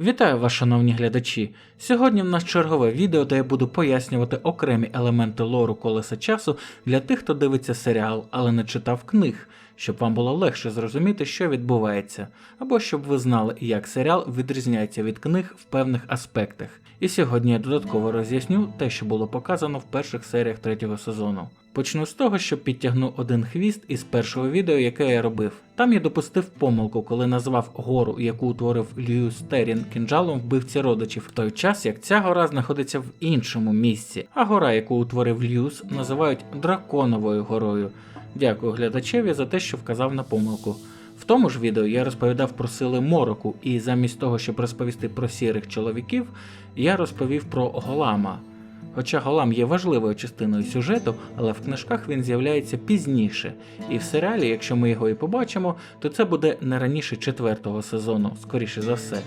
Вітаю вас, шановні глядачі! Сьогодні в нас чергове відео, де я буду пояснювати окремі елементи лору колеса часу для тих, хто дивиться серіал, але не читав книг, щоб вам було легше зрозуміти, що відбувається, або щоб ви знали, як серіал відрізняється від книг в певних аспектах. І сьогодні я додатково роз'ясню те, що було показано в перших серіях третього сезону. Почну з того, що підтягну один хвіст із першого відео, яке я робив. Там я допустив помилку, коли назвав гору, яку утворив Льюіс Терін кінжалом вбивці родичів, в той час як ця гора знаходиться в іншому місці, а гора, яку утворив Льюіс, називають драконовою горою. Дякую глядачеві за те, що вказав на помилку. В тому ж відео я розповідав про сили мороку, і замість того, щоб розповісти про сірих чоловіків, я розповів про Голама. Хоча Голам є важливою частиною сюжету, але в книжках він з'являється пізніше, і в серіалі, якщо ми його і побачимо, то це буде не раніше четвертого сезону, скоріше за все.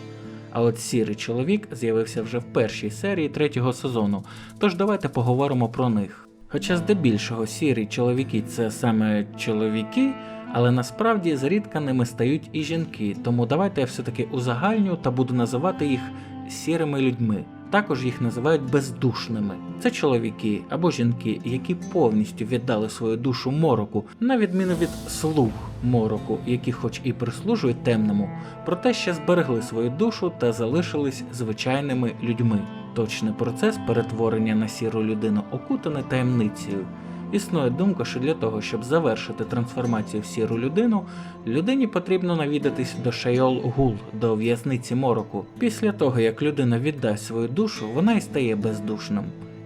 А от сірий чоловік з'явився вже в першій серії третього сезону, тож давайте поговоримо про них. Хоча здебільшого сірі чоловіки це саме чоловіки, але насправді зрідка ними стають і жінки, тому давайте я все-таки узагальню та буду називати їх сірими людьми. Також їх називають бездушними. Це чоловіки або жінки, які повністю віддали свою душу мороку, на відміну від слуг мороку, які, хоч і прислужують темному, проте ще зберегли свою душу та залишились звичайними людьми. Точний процес перетворення на сіру людину окутаний таємницею. Існує думка, що для того, щоб завершити трансформацію в сіру людину, людині потрібно навідатись до Шайол Гул, до в'язниці мороку. Після того, як людина віддасть свою душу, вона і стає бездушним.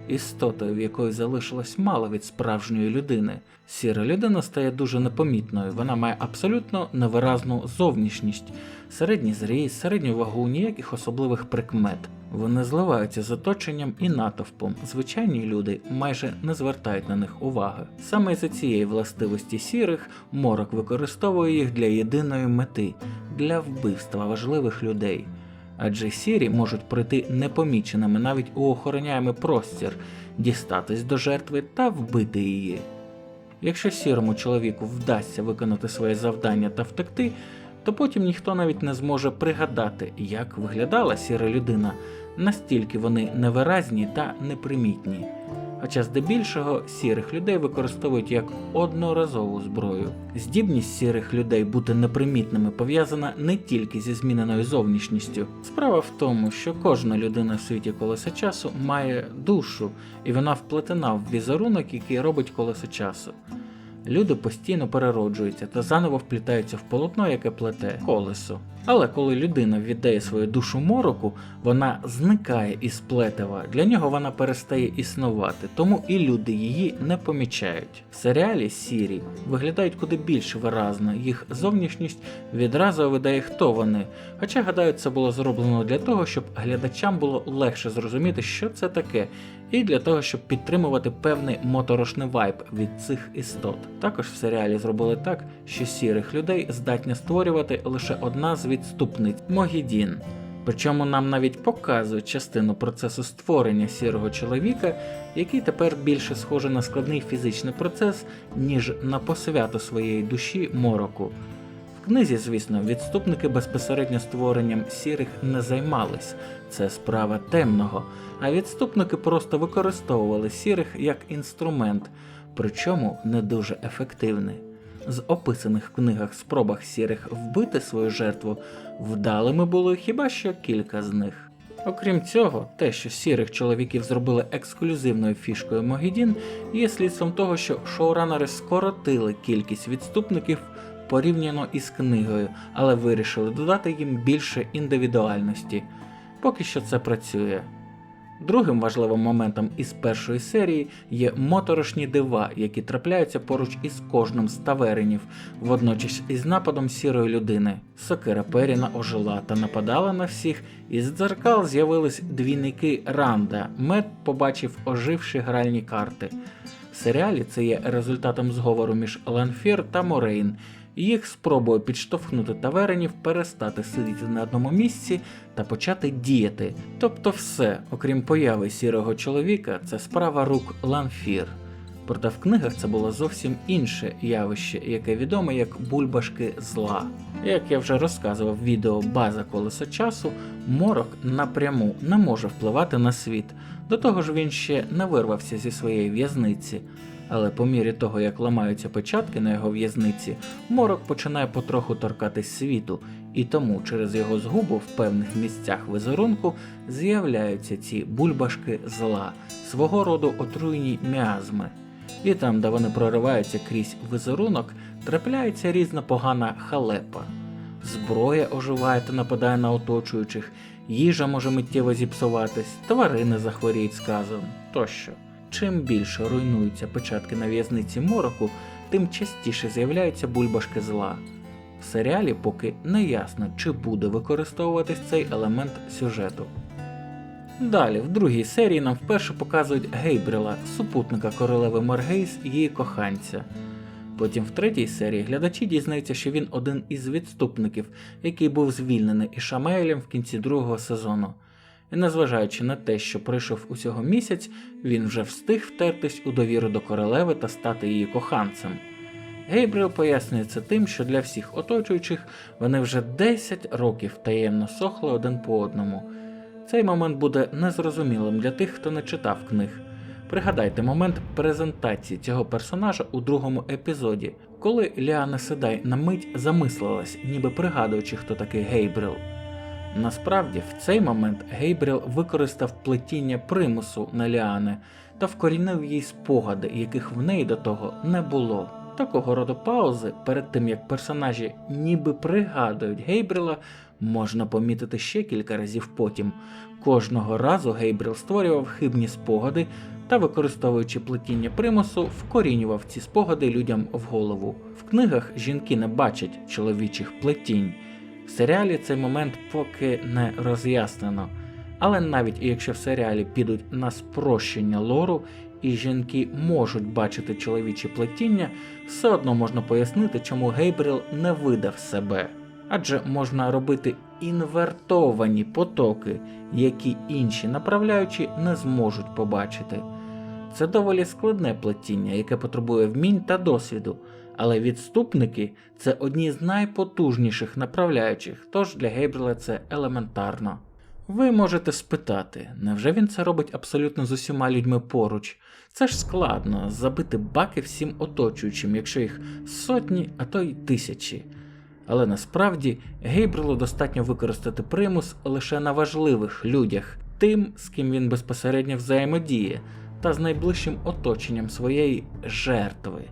Істотою, в якої залишилось мало від справжньої людини. Сіра людина стає дуже непомітною, вона має абсолютно невиразну зовнішність, середній зріст, середню вагу, ніяких особливих прикмет. Вони зливаються з оточенням і натовпом. Звичайні люди майже не звертають на них уваги. Саме за цієї властивості сірих морок використовує їх для єдиної мети для вбивства важливих людей. Адже сірі можуть прийти непоміченими навіть у охороняємий простір, дістатись до жертви та вбити її. Якщо сірому чоловіку вдасться виконати своє завдання та втекти, то потім ніхто навіть не зможе пригадати, як виглядала сіра людина, настільки вони невиразні та непримітні. Хоча здебільшого сірих людей використовують як одноразову зброю. Здібність сірих людей бути непримітними пов'язана не тільки зі зміненою зовнішністю. Справа в тому, що кожна людина в світі колеса часу має душу, і вона вплетена в візерунок, який робить колесо часу. Люди постійно перероджуються та заново вплітаються в полотно, яке плете колесо. Але коли людина віддає свою душу мороку, вона зникає із плетева. Для нього вона перестає існувати, тому і люди її не помічають. В серіалі Сірі виглядають куди більш виразно, їх зовнішність відразу видає, хто вони. Хоча, гадаю, це було зроблено для того, щоб глядачам було легше зрозуміти, що це таке, і для того, щоб підтримувати певний моторошний вайб від цих істот. Також в серіалі зробили так, що сірих людей здатні створювати лише одна з відступниць Могідін. Причому нам навіть показують частину процесу створення сірого чоловіка, який тепер більше схожий на складний фізичний процес, ніж на посвяту своєї душі мороку. В книзі, звісно, відступники безпосередньо створенням сірих не займались, це справа темного, а відступники просто використовували сірих як інструмент, причому не дуже ефективний. З описаних в книгах спробах сірих вбити свою жертву вдалими було хіба що кілька з них. Окрім цього, те, що сірих чоловіків зробили ексклюзивною фішкою Могідін, є слідством того, що шоуранери скоротили кількість відступників порівняно із книгою, але вирішили додати їм більше індивідуальності. Поки що це працює. Другим важливим моментом із першої серії є моторошні дива, які трапляються поруч із кожним з таверенів, водночас із нападом сірої людини. Сокира Періна ожила та нападала на всіх, із дзеркал з'явились двійники Ранда. Мед побачив оживші гральні карти. В серіалі це є результатом зговору між Ланфір та Морейн. Їх спробує підштовхнути таверенів перестати сидіти на одному місці та почати діяти. Тобто все, окрім появи сірого чоловіка, це справа рук Ланфір. Проте в книгах це було зовсім інше явище, яке відоме як бульбашки зла. Як я вже розказував в відео База колеса часу, Морок напряму не може впливати на світ, до того ж він ще не вирвався зі своєї в'язниці. Але по мірі того, як ламаються печатки на його в'язниці, морок починає потроху торкатись світу, і тому через його згубу в певних місцях візерунку з'являються ці бульбашки зла, свого роду отруйні міазми. І там, де вони прориваються крізь візерунок, трапляється різна погана халепа. Зброя оживає та нападає на оточуючих, їжа може миттєво зіпсуватись, тварини захворіють сказом тощо. Чим більше руйнуються печатки на в'язниці мороку, тим частіше з'являються бульбашки зла. В серіалі поки не ясно, чи буде використовуватись цей елемент сюжету. Далі, в другій серії нам вперше показують Гейбрила, супутника королеви Маргейс і її коханця. Потім в третій серії глядачі дізнаються, що він один із відступників, який був звільнений Ішамаелем в кінці другого сезону. І незважаючи на те, що пройшов усього місяць, він вже встиг втертись у довіру до королеви та стати її коханцем. Гейбріл пояснює це тим, що для всіх оточуючих вони вже 10 років таємно сохли один по одному. Цей момент буде незрозумілим для тих, хто не читав книг. Пригадайте момент презентації цього персонажа у другому епізоді, коли Ліана Седай на мить замислилась, ніби пригадуючи, хто такий Гейбрил. Насправді, в цей момент Гейбріл використав плетіння примусу на Ліани та вкорінив їй спогади, яких в неї до того не було. Такого роду паузи, перед тим як персонажі ніби пригадують Гейбріла, можна помітити ще кілька разів потім. Кожного разу Гейбріл створював хибні спогади та, використовуючи плетіння примусу, вкорінював ці спогади людям в голову. В книгах жінки не бачать чоловічих плетінь. В серіалі цей момент поки не роз'яснено. Але навіть якщо в серіалі підуть на спрощення лору, і жінки можуть бачити чоловічі плетіння, все одно можна пояснити, чому Гейбріл не видав себе. Адже можна робити інвертовані потоки, які інші направляючі не зможуть побачити. Це доволі складне плетіння, яке потребує вмінь та досвіду, але відступники це одні з найпотужніших направляючих, тож для Гейбріла це елементарно. Ви можете спитати, невже він це робить абсолютно з усіма людьми поруч? Це ж складно забити баки всім оточуючим, якщо їх сотні, а то й тисячі. Але насправді Гейбрилу достатньо використати примус лише на важливих людях, тим, з ким він безпосередньо взаємодіє, та з найближчим оточенням своєї жертви.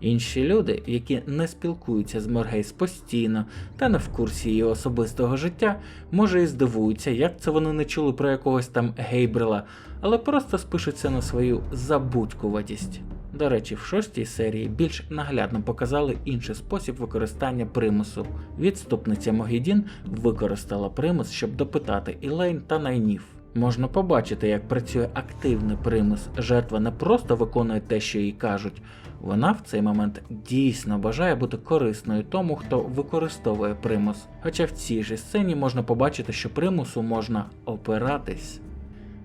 Інші люди, які не спілкуються з Моргейс постійно та не в курсі її особистого життя, може і здивуються, як це вони не чули про якогось там Гейбрила, але просто спишуться на свою забудькуватість. До речі, в шостій серії більш наглядно показали інший спосіб використання примусу. Відступниця Могідін використала примус, щоб допитати Ілейн та Найнів. Можна побачити, як працює активний примус. Жертва не просто виконує те, що їй кажуть. Вона в цей момент дійсно бажає бути корисною тому, хто використовує примус. Хоча в цій же сцені можна побачити, що примусу можна опиратись.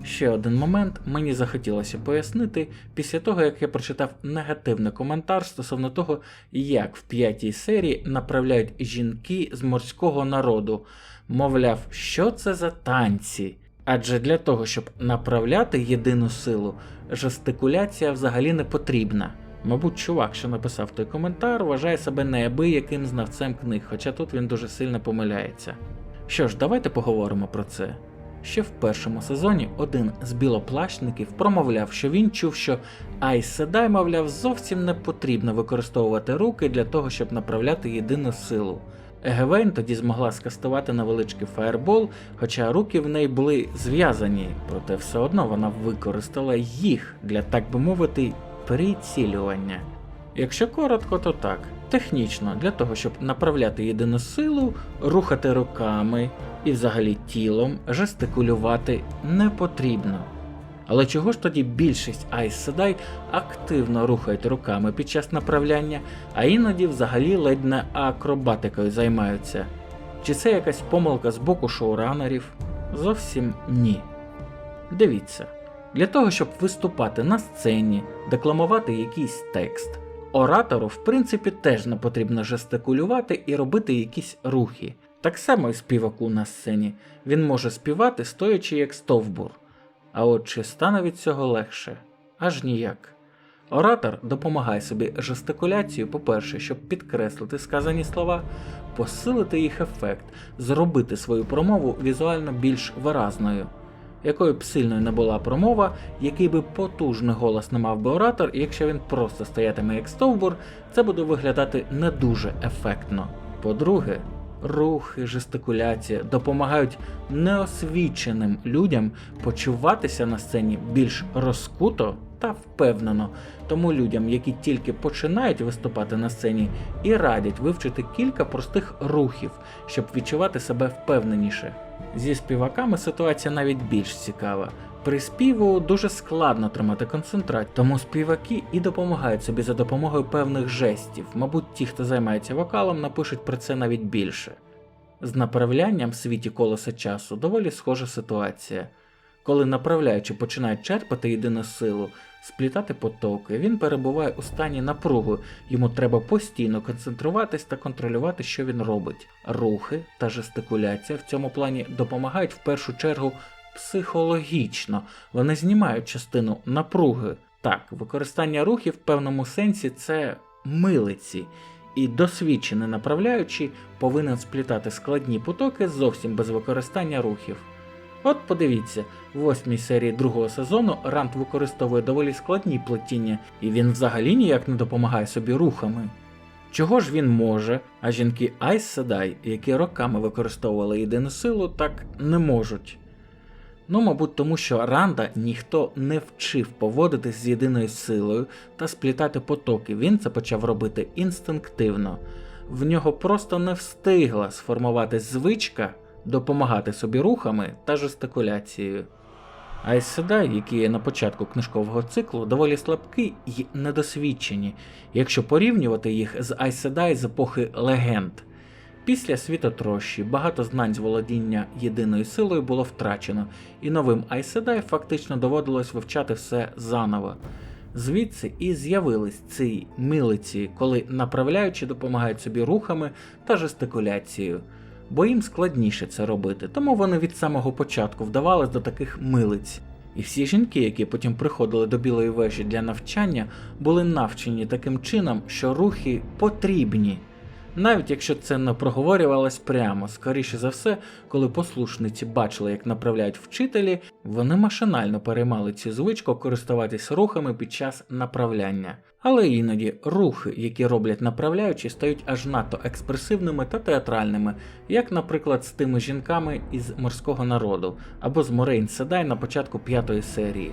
Ще один момент мені захотілося пояснити після того, як я прочитав негативний коментар стосовно того, як в п'ятій серії направляють жінки з морського народу. Мовляв, що це за танці? Адже для того, щоб направляти єдину силу, жестикуляція взагалі не потрібна. Мабуть, чувак, що написав той коментар, вважає себе неабияким знавцем книг, хоча тут він дуже сильно помиляється. Що ж, давайте поговоримо про це. Ще в першому сезоні один з білоплащників промовляв, що він чув, що Айс Седай, мовляв, зовсім не потрібно використовувати руки для того, щоб направляти єдину силу. Егевейн тоді змогла скастувати невеличкий фаербол, хоча руки в неї були зв'язані, проте все одно вона використала їх для, так би мовити, прицілювання. Якщо коротко, то так. Технічно, для того, щоб направляти єдину силу, рухати руками і взагалі тілом, жестикулювати не потрібно. Але чого ж тоді більшість Айс Седай активно рухають руками під час направляння, а іноді взагалі ледь не акробатикою займаються? Чи це якась помилка з боку шоуранерів? Зовсім ні. Дивіться, для того, щоб виступати на сцені, декламувати якийсь текст, оратору, в принципі, теж не потрібно жестикулювати і робити якісь рухи. Так само і співаку на сцені. Він може співати, стоячи як стовбур. А от чи стане від цього легше? Аж ніяк. Оратор допомагає собі жестикуляцією, по-перше, щоб підкреслити сказані слова, посилити їх ефект, зробити свою промову візуально більш виразною. Якою б сильною не була промова, який би потужний голос не мав би оратор, і якщо він просто стоятиме як стовбур, це буде виглядати не дуже ефектно. По-друге, рухи, жестикуляція допомагають неосвіченим людям почуватися на сцені більш розкуто та впевнено. Тому людям, які тільки починають виступати на сцені, і радять вивчити кілька простих рухів, щоб відчувати себе впевненіше. Зі співаками ситуація навіть більш цікава. При співу дуже складно тримати концентрацію, тому співаки і допомагають собі за допомогою певних жестів. Мабуть, ті, хто займається вокалом, напишуть про це навіть більше. З направлянням в світі колеса часу доволі схожа ситуація. Коли направляючи починають черпати єдину силу, сплітати потоки, він перебуває у стані напруги, йому треба постійно концентруватись та контролювати, що він робить. Рухи та жестикуляція в цьому плані допомагають в першу чергу психологічно, вони знімають частину напруги. Так, використання рухів в певному сенсі це милиці, і досвідчений направляючий повинен сплітати складні потоки зовсім без використання рухів. От подивіться, в восьмій серії другого сезону Рант використовує доволі складні плетіння, і він взагалі ніяк не допомагає собі рухами. Чого ж він може, а жінки Айс Седай, які роками використовували єдину силу, так не можуть. Ну, мабуть, тому що Ранда ніхто не вчив поводитись з єдиною силою та сплітати потоки, він це почав робити інстинктивно. В нього просто не встигла сформуватись звичка допомагати собі рухами та жестикуляцією. Айседай, які є на початку книжкового циклу, доволі слабкі й недосвідчені, якщо порівнювати їх з Айседай з епохи легенд. Після світотрощі багато знань з володіння єдиною силою було втрачено, і новим Айседай фактично доводилось вивчати все заново. Звідси і з'явились ці милиці, коли направляючи допомагають собі рухами та жестикуляцією, бо їм складніше це робити, тому вони від самого початку вдавались до таких милиць. І всі жінки, які потім приходили до білої вежі для навчання, були навчені таким чином, що рухи потрібні. Навіть якщо це не проговорювалось прямо, скоріше за все, коли послушниці бачили, як направляють вчителі, вони машинально переймали цю звичку користуватись рухами під час направляння. Але іноді рухи, які роблять направляючі, стають аж надто експресивними та театральними, як, наприклад, з тими жінками із морського народу або з Морейн Седай на початку п'ятої серії.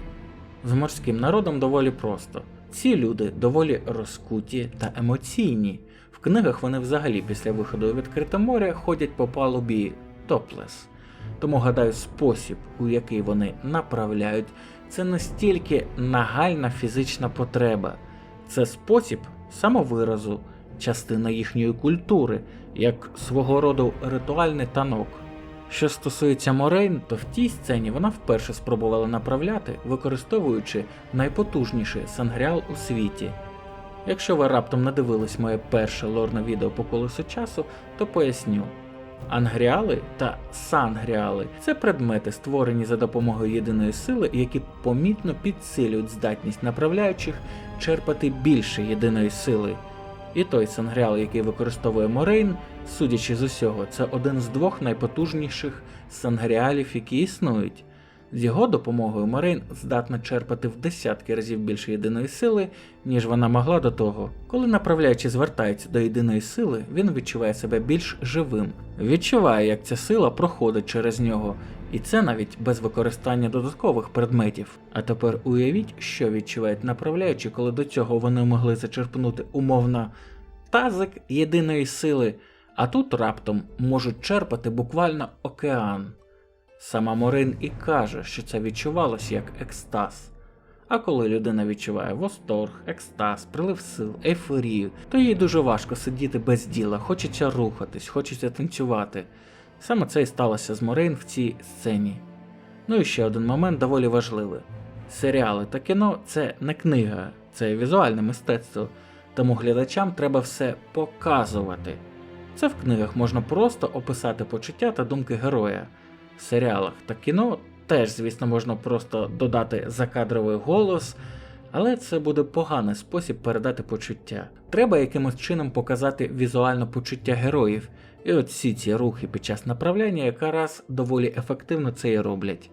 З морським народом доволі просто. Ці люди доволі розкуті та емоційні. В книгах вони взагалі після виходу у відкрите море ходять по палубі топлес. Тому гадаю, спосіб, у який вони направляють, це настільки нагальна фізична потреба, це спосіб самовиразу, частина їхньої культури, як свого роду ритуальний танок. Що стосується Морейн, то в тій сцені вона вперше спробувала направляти, використовуючи найпотужніший сангріал у світі. Якщо ви раптом не дивились моє перше лорне відео по колесу часу, то поясню. Ангріали та сангріали це предмети, створені за допомогою єдиної сили, які помітно підсилюють здатність направляючих черпати більше єдиної сили. І той сангріал, який використовує Морейн, судячи з усього, це один з двох найпотужніших сангріалів, які існують. З його допомогою Морейн здатна черпати в десятки разів більше єдиної сили, ніж вона могла до того. Коли направляючи звертається до єдиної сили, він відчуває себе більш живим, відчуває, як ця сила проходить через нього, і це навіть без використання додаткових предметів. А тепер уявіть, що відчувають направляючи, коли до цього вони могли зачерпнути умовно тазик єдиної сили, а тут раптом можуть черпати буквально океан. Сама Морин і каже, що це відчувалося як екстаз. А коли людина відчуває восторг, екстаз, прилив сил, ейфорію, то їй дуже важко сидіти без діла, хочеться рухатись, хочеться танцювати. Саме це і сталося з Морейн в цій сцені. Ну і ще один момент доволі важливий: серіали та кіно це не книга, це візуальне мистецтво, тому глядачам треба все показувати. Це в книгах можна просто описати почуття та думки героя. Серіалах та кіно теж, звісно, можна просто додати закадровий голос, але це буде поганий спосіб передати почуття. Треба якимось чином показати візуальне почуття героїв, і от всі ці рухи під час направляння якраз доволі ефективно це і роблять.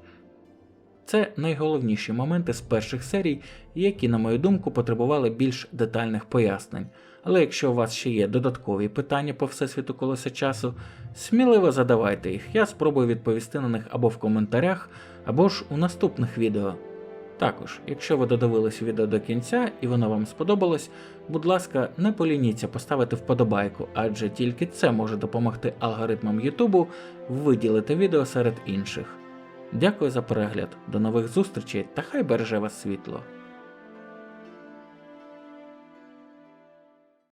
Це найголовніші моменти з перших серій, які, на мою думку, потребували більш детальних пояснень. Але якщо у вас ще є додаткові питання по всесвіту колеса часу, сміливо задавайте їх, я спробую відповісти на них або в коментарях, або ж у наступних відео. Також, якщо ви додивились відео до кінця і воно вам сподобалось, будь ласка, не полініться поставити вподобайку, адже тільки це може допомогти алгоритмам Ютубу виділити відео серед інших. Дякую за перегляд, до нових зустрічей та хай береже вас світло!